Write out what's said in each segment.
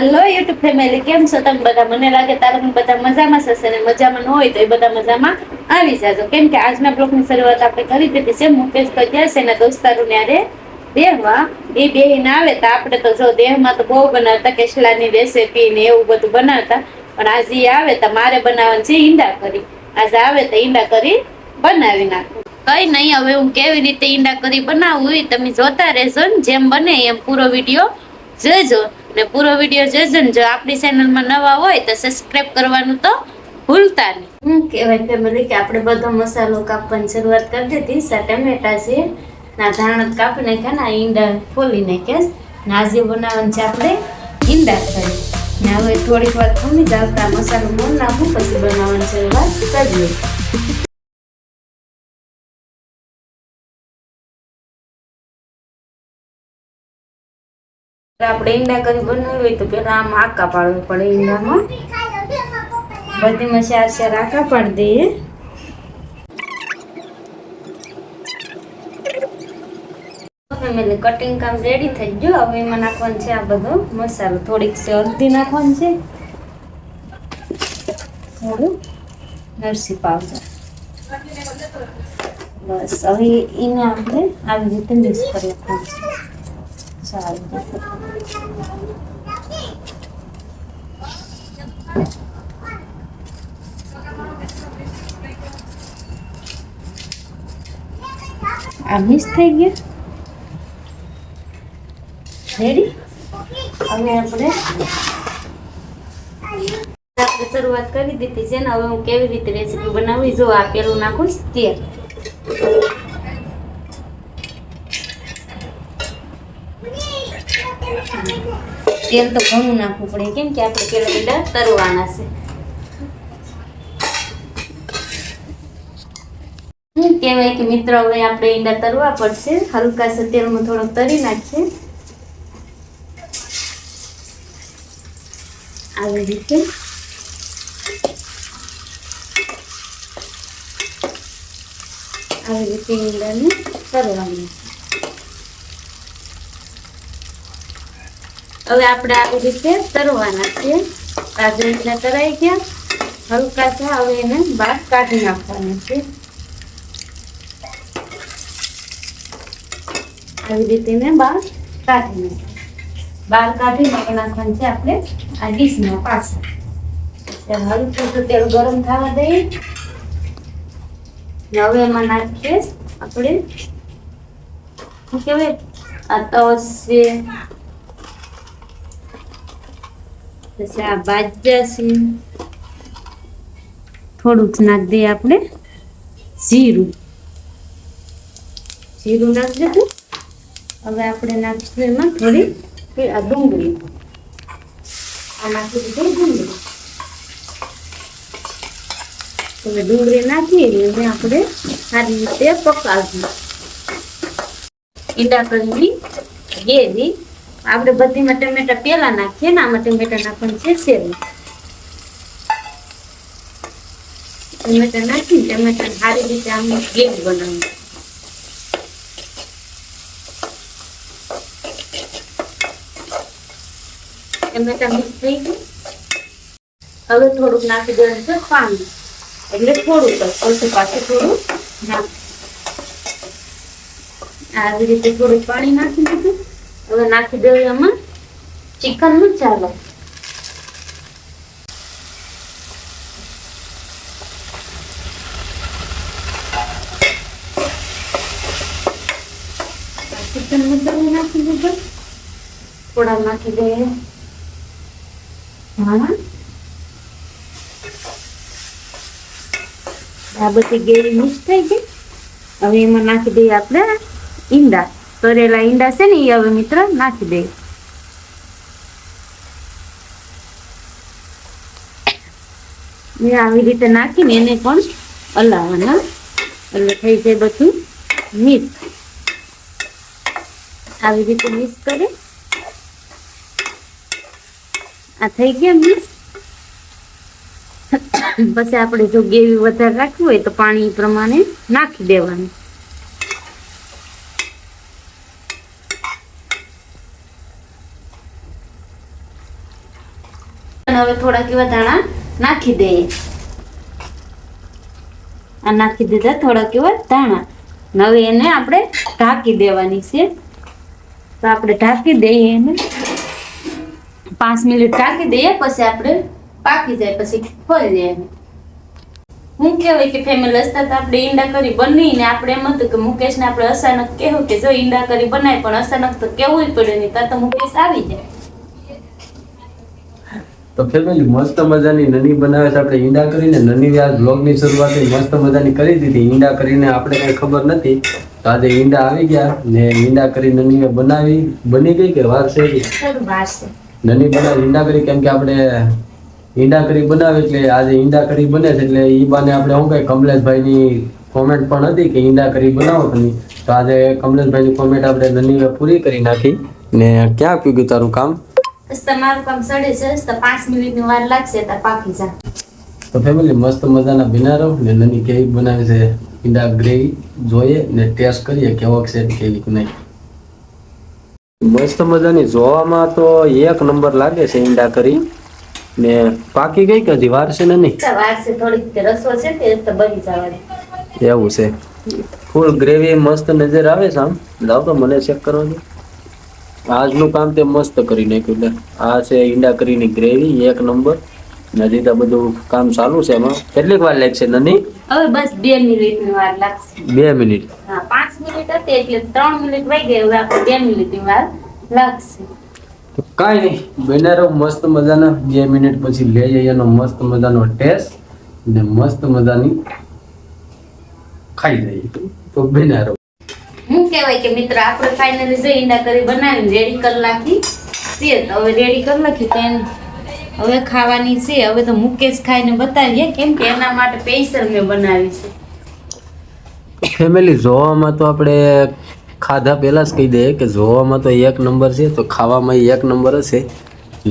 હાલો, YouTube family, કેમ છો તમે બધા? મને લાગે તારે બધા મજામાં થશે ને? મજામાં ન હોય તો એ બધા મજામાં આવી જાજો. કેમ કે આજના બ્લોગની શરૂઆત આપણે કરી દીધી છે. મુકેશ તો ગયા છે એના દોસ્તારો યારે દેહમાં. એ બેહીને આવે તો આપણે તો જો દેહમાં તો બહુ બનાવતા, કેસલાની રેસીપી ને એવું બધું બનાવતા. પણ આજે આવે તો મારે બનાવવાનું છે ઈંડા કરી. આજે આવે તો ઈંડા કરી બનાવી નાખું. કઈ નહીં, હવે હું કેવી રીતે ઈંડા કરી બનાવું એ તમે જોતા રહેજો ને. જેમ બને એમ પૂરો વીડિયો જોજો. ને પૂરો વીડિયો જોજો ને જો આપણી ચેનલમાં નવા હોય તો સબસ્ક્રાઇબ કરવાનું તો ભૂલતા નહીં. હું કહેવાય ફેમિલી કે આપણે બધો મસાલો કાપવાની શરૂઆત કરી દીધી, સા ટમેટા છે, ના ધાણ કાપી નાખ્યા, ના ઈંડા ફોલી નાખ્યા નાજી બનાવવાની છે આપણે ઈંડા કરી ને હવે થોડીક વાર ખમી જાવતા મસાલો મોર નાખું, પછી બનાવવાની શરૂઆત કરીએ. આપણે ઈંડા કરી બનાવી હોય તો પેલા આમ આકા પાડવું પડે ઈંડામાં. બધીમાં ચાર ચાર આકા પાડી દઈએ. ફેમિલી કટિંગ કામ રેડી થઈ ગયું. હવે એમાં નાખવાનું છે આ બધો મસાલો. થોડીક છે અડધી નાખવાનું છે. થોડું નરસી પાવડર. બસ, હવે એને આપણે આવી રીતે મિક્સ કરી નાખવાનું છે. આ મિસ થઈ ગયા? રેડી હવે આપણે આપણે શરૂઆત કરી દીધી છે ને, હવે હું કેવી રીતે રેસીપી બનાવી, જો આ પેલું નાખું તે. તેલ તો ઘણું નાખવું પડે. કેમ કે આપણે પેલા પેલા તરવાના છે. શું કહેવાય કે મિત્રો, હવે આપણે ઈંડા તરવા પડશે. હલકા સે તેલમાં થોડોક તરી નાખીએ. આવી રીતે. આવી રીતે ઈંડાને તરવાનું. હવે આપણે આવી રીતે તરવાના છે કાજુ એટલે તરાઈ ગયા. હલકા છે હવે એને બહાર કાઢી નાખવાના છે. આવી રીતે એને બહાર કાઢી નાખવા બહાર કાઢી નાખવાનું છે આપણે આ ડીશમાં પાછા ત્યારે હલકું તો તેલ ગરમ થવા દઈએ. હવે એમાં નાખીએ આપણે, શું કહેવાય? આ તસ છે પછી આ બાજા છે થોડુંક નાખ દઈએ આપણે. જીરું. જીરું નાખી દીધું. હવે આપણે નાખીશું એમાં થોડી આ ડુંગળી. આ નાખી દીધું ડુંગળી. હવે ડુંગળી નાખી એને આપણે સારી રીતે પકાવવું ઈંડા કરી ગેરી આપણે બધીમાં ટમેટા પેલા નાખીએ ને આમાં ટમેટા નાખવાનું છે શેરું ટમેટા નાખી ટમેટા સારી રીતે આમ ગેર બનાવવું ટમેટા મિક્સ થઈ ગયું. હવે થોડુંક નાખી દેવાનું છે પાણી. એટલે થોડું તો પછી પાછું થોડું નાખ આવી રીતે થોડું પાણી નાખી દીધું. હવે નાખી દઈએ એમાં ચિકન ચાલો. ચિકન મસાલો નાખી દીધો? થોડા નાખી દઈએ ધાણા આ બધી ગેરી મિક્સ થઈ ગઈ. હવે એમાં નાખી દઈએ આપણે ઈંડા. તરેલા ઈંડા છે ને એ હવે મિત્ર નાખી દે. આવી રીતે નાખીને એને પણ હલાવવાના. એટલે થઈ જાય બધું મિક્સ. આવી રીતે મિક્સ કરી. આ થઈ ગયા મિક્સ. પછી આપણે જો ગેવી વધારે રાખવી હોય તો પાણી પ્રમાણે નાખી દેવાનું. હવે થોડાક એવા ધાણા નાખી દઈએ. આ નાખી દીધા થોડાક એવા ધાણા. હવે એને આપણે ઢાંકી દેવાની છે. તો આપણે ઢાંકી દઈએ એને. પાંચ મિનિટ ઢાંકી દઈએ, પછી આપણે પાકી જાય, પછી ખોલી દઈએ. હું કહેવાય કે ફેમિલી હસતા તો આપણે ઈંડા કરી બનીને આપણે એમ હતું કે મુકેશને આપણે અચાનક કહેવું કે જો ઈંડા કરી બનાય, પણ અચાનક તો કેવું પડે નહીં તો મુકેશ આવી જાય. તો ફેમિલી મસ્ત મજાની નની બનાવે છે. આપણે ઈંડા કરીને નની આ બ્લોગની શરૂઆત મસ્ત મજાની કરી દીધી. ઈંડા કરીને આપણે કઈ ખબર નથી. તો આજે ઈંડા આવી ગયા ને ઈંડા કરી નની બનાવી. બની ગઈ કે વાર છે નની બનાવી ઈંડા કરી કેમ કે આપણે ઈંડા કરી બનાવે એટલે આજે ઈંડા કરી બને છે એટલે ઈ બાને આપણે શું કઈ કમલેશભાઈની કોમેન્ટ પણ હતી કે ઈંડા કરી બનાવો તમે તો આજે કમલેશભાઈની કોમેન્ટ આપણે નની પૂરી કરી નાખી. ને ક્યાં પૂગ્યું તારું કામ? બસ તમારું કામ સડે છે તો પાંચ મિનિટની વાર લાગશે તો પાકી જા. તો ફેમિલી મસ્ત મજાના બિનારો ને નની કેવી બનાવે છે ઈંડા ગ્રેવી જોઈએ ને ટેસ્ટ કરીએ કેવો છે કેવી નહીં. મસ્ત મજાની જોવામાં તો એક નંબર લાગે છે ઈંડા કરી ને પાકી ગઈ કે હજી વાર છે ને નહીં? વાર છે થોડીક રસો છે તે તો બની જવાની. એવું છે. ફૂલ ગ્રેવી મસ્ત નજર આવે છે આમ. લાવ તો મને ચેક કરવા દે આજનું કામ તે મસ્ત કરી નાખ્યું લે. આ છે ઈંડા કરીની ગ્રેવી એક નંબર ને તો બધું કામ ચાલુ છે એમાં. કેટલીક વાર લાગશે નની? હવે બસ બે મિનિટની વાર લાગશે. બે મિનિટ હા પાંચ મિનિટ હતી એટલે ત્રણ મિનિટ વહી ગઈ. હવે આપણે બે મિનિટની વાર લાગશે. તો કાંઈ નહીં. બેનારો મસ્ત મજાના. બે મિનિટ પછી લઈ જઈએ એનો મસ્ત મજાનો ટેસ્ટ ને મસ્ત મજાની ખાઈ જઈએ. તો બનારો હું કહેવાય કે મિત્ર, આપણે ફાઇનલી જે ઈંડા કરી બનાવીને રેડી કરી નાખી. છે તો હવે રેડી કરી નાખી તો હવે ખાવાની છે. હવે તો મુકેશ ખાઈને બતાવીએ કેમ કે એના માટે પેસર મેં બનાવી છે. ફેમિલી જોવામાં તો આપણે ખાધા પહેલા જ કહી દઈએ કે જોવામાં તો એક નંબર છે, તો ખાવામાં એક નંબર હશે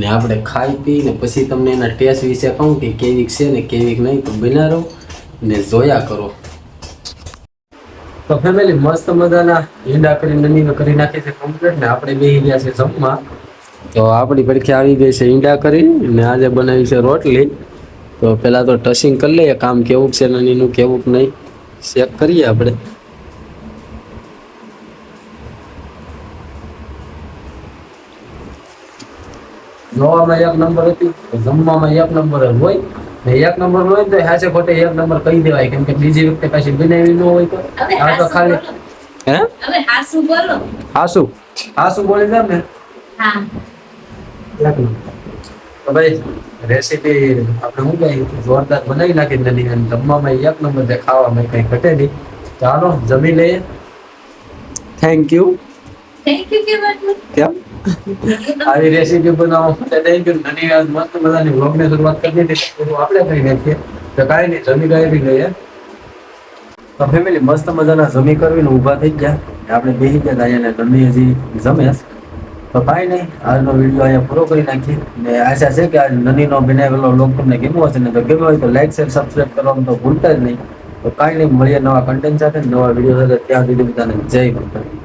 ને આપણે ખાઈ પી ને પછી તમને એના ટેસ્ટ વિશે કહું કે કેવીક છે ને કેવીક નહીં, તો બનાવો ને જોયા કરો. તો ફેમિલી મસ્ત મજાના. ઈંડા કરી નની કરી નાખી છે કમ્પ્લીટ ને આપણે બેસી ગયા છે જમવા. તો આપણી પડખે આવી ગઈ છે ઈંડા કરી ને આજે બનાવી છે રોટલી. તો પહેલા તો ટસિંગ કરી લઈએ. કામ કેવું છે નનીનું કેવું નહીં ચેક કરીએ આપણે. જોવામાં એક નંબર હતી જમવામાં એક નંબર હોય. એક નંબર હોય તો હાચે ખોટે એક નંબર કહી દેવાય. કેમ કે બીજી વખતે પાછી બનાવી ન હોય તો. આ તો ખાલી હે? હવે હાસુ બોલો. હાસુ? હાસુ બોલી જાવ ને. હા. એક નંબર. તો ભાઈ રેસીપી આપણે હું કઈ જોરદાર બનાવી નાખી નથી અને જમવામાં એક નંબર છે ખાવામાં કઈ ઘટે નહીં. ચાલો જમી લઈએ. થેન્ક યુ થેન્ક યુ કેમ? આવી રેસીપી બનાવવા માટે થેન્ક યુ નાની વાત મસ્ત મજાની વ્લોગની શરૂઆત કરી દીધી. આપણે કરી નાખીએ તો કાંઈ નહીં, જમી ગાય બી લઈએ તો ફેમિલી મસ્ત મજાના જમી કરવીને ઊભા થઈ ગયા. આપણે બેસી ગયા હતા અને નંદી હજી જમે. તો કાંઈ નહીં, આજનો વીડિયો અહીંયા પૂરો કરી નાખીએ. ને આશા છે કે આ નનીનો બનાવેલો લોક તમને ગમ્યો હશે ને તો ગમ્યો હોય તો લાઈક શેર સબસ્ક્રાઈબ કરવાનું તો ભૂલતા જ નહીં. તો કાંઈ નહીં, મળીએ નવા કન્ટેન્ટ સાથે. નવા વીડિયો સાથે. ત્યાં સુધી બધાને જય માતા